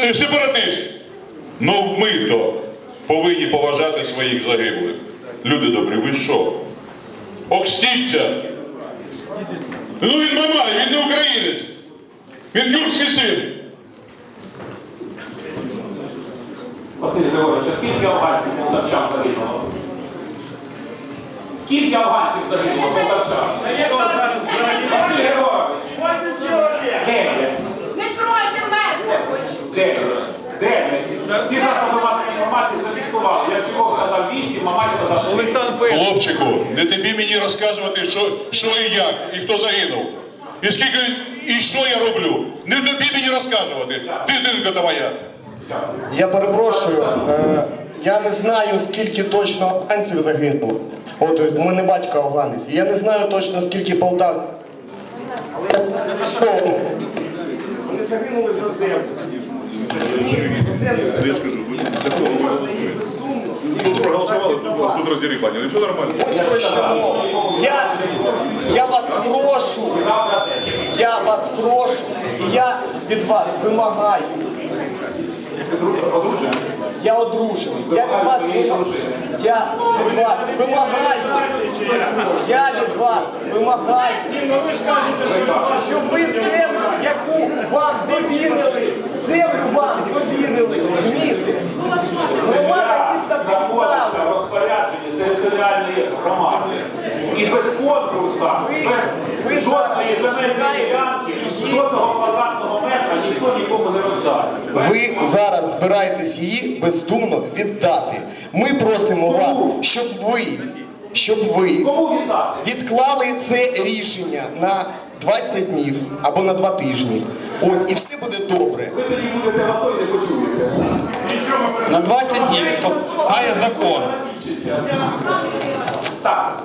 е, сепаратист. Ну ми то повинні поважати своїх загиблих. Люди добрі, ви що? Окстіться! Ну він мамай, він не українець. Він тюркський син. Василь Григорович, а скільки афганців полтавчан загинуло? Скільки афганців загинуло полтавчан? Василь Григорович, дев'ять. Не тройте мене! Дев'ять. Дев'ять. Всі засоби масової інформації зафіксували. Я чого сказав вісім, Мамай сказав Олександр Хлопчику, не тобі мені розказувати, що, що і як, і хто загинув. І скільки, і що я роблю. Не тобі мені розказувати. Ти динка та моя. Я перепрошую, е, я не знаю, скільки точно афганців загинуло. От у мене батько афганець. Я не знаю точно, скільки полтав. Але що? Вони загинули за землю. Я скажу, ви такого ви голосуєте. Тут проголосували, тут, тут роздерибані, все нормально. Ось про що мова. Я, я вас прошу, я вас прошу, я від вас вимагаю. Я одружений. Я від вас вимагаю. Я від вас вимагаю. Я від вас вимагаю. Щоб ви землю, яку вам довірили, землю вам довірили, місце. Громада міста Знаходиться розпорядженні територіальної громади. І без конкурсу, без жодної земельної ділянки, жодного квадратного метра ніхто нікому не роздасть. Ви зараз збираєтесь її бездумно віддати. Ми просимо вас, щоб ви, щоб ви відклали це рішення на 20 днів або на 2 тижні. Ось і все буде добре. Ви тоді будете готові, не почуєте. На 20 днів, то має закон. Так.